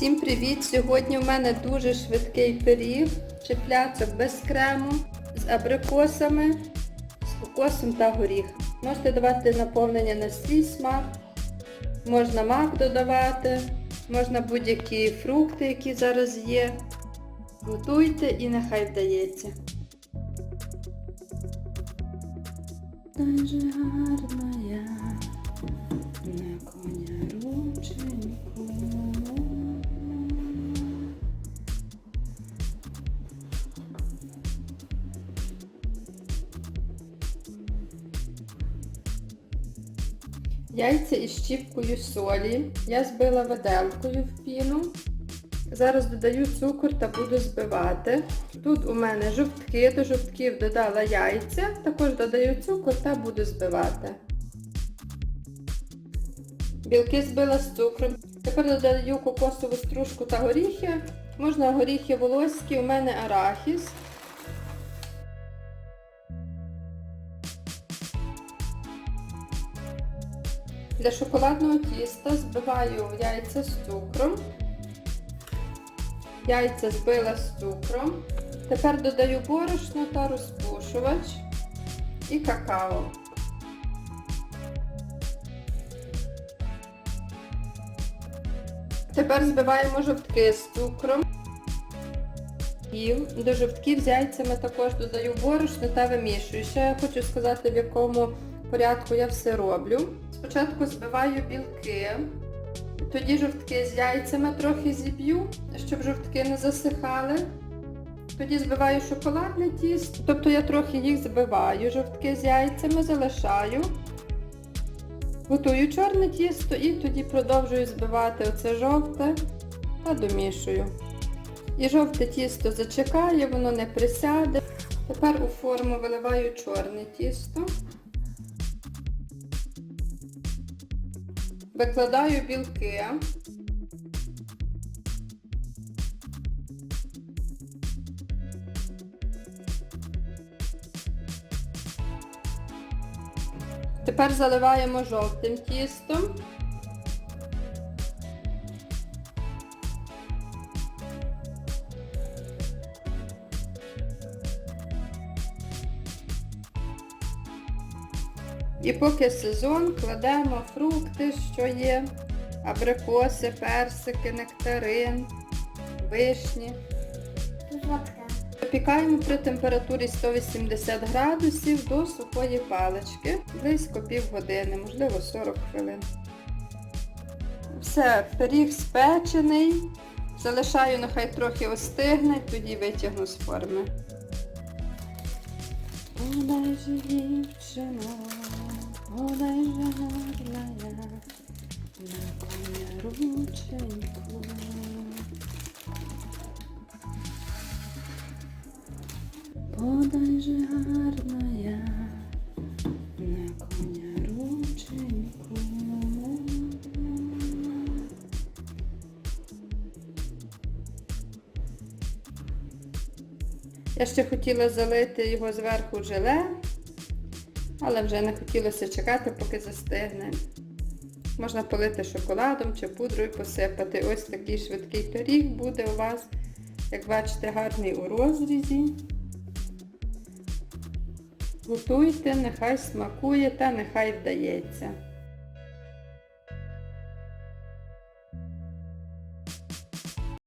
Всім привіт! Сьогодні в мене дуже швидкий пиріг, чепляцок без крему, з абрикосами, з кокосом та горіх. Можете давати наповнення на свій смак, можна мак додавати, можна будь-які фрукти, які зараз є. Готуйте і нехай вдається. Гарна я на коня рученьку. Яйця із щіпкою солі. Я збила виделкою в піну. Зараз додаю цукор та буду збивати. Тут у мене жовтки, до жовтків додала яйця, також додаю цукор та буду збивати. Білки збила з цукром. Тепер додаю кокосову стружку та горіхи. Можна горіхи волоські, у мене арахіс. Для шоколадного тіста збиваю яйця з цукром. Яйця збила з цукром. Тепер додаю борошно та розпушувач і какао. Тепер збиваємо жовтки з цукром. До жовтків з яйцями також додаю борошно та вимішую. Ще я хочу сказати, в якому порядку я все роблю. Спочатку збиваю білки, тоді жовтки з яйцями трохи зіб'ю, щоб жовтки не засихали. Тоді збиваю шоколадне тісто, тобто я трохи їх збиваю, жовтки з яйцями залишаю. Готую чорне тісто і тоді продовжую збивати оце жовте та домішую. І жовте тісто зачекає, воно не присяде. Тепер у форму виливаю чорне тісто. Викладаю білки. Тепер заливаємо жовтим тістом. І поки сезон, кладемо фрукти, що є, абрикоси, персики, нектарин, вишні. Випікаємо при температурі 180 градусів до сухої палички, близько півгодини, можливо 40 хвилин. Все, пиріг спечений. Залишаю, нехай трохи остигне, тоді витягну з форми. Подай же Подай же гарна я, на коня рученьку. Я ще хотіла залити його зверху желе, але вже не хотілося чекати, поки застигне. Можна полити шоколадом чи пудрою посипати. Ось такий швидкий пиріг буде у вас. Як бачите, гарний у розрізі. Готуйте, нехай смакує та нехай вдається.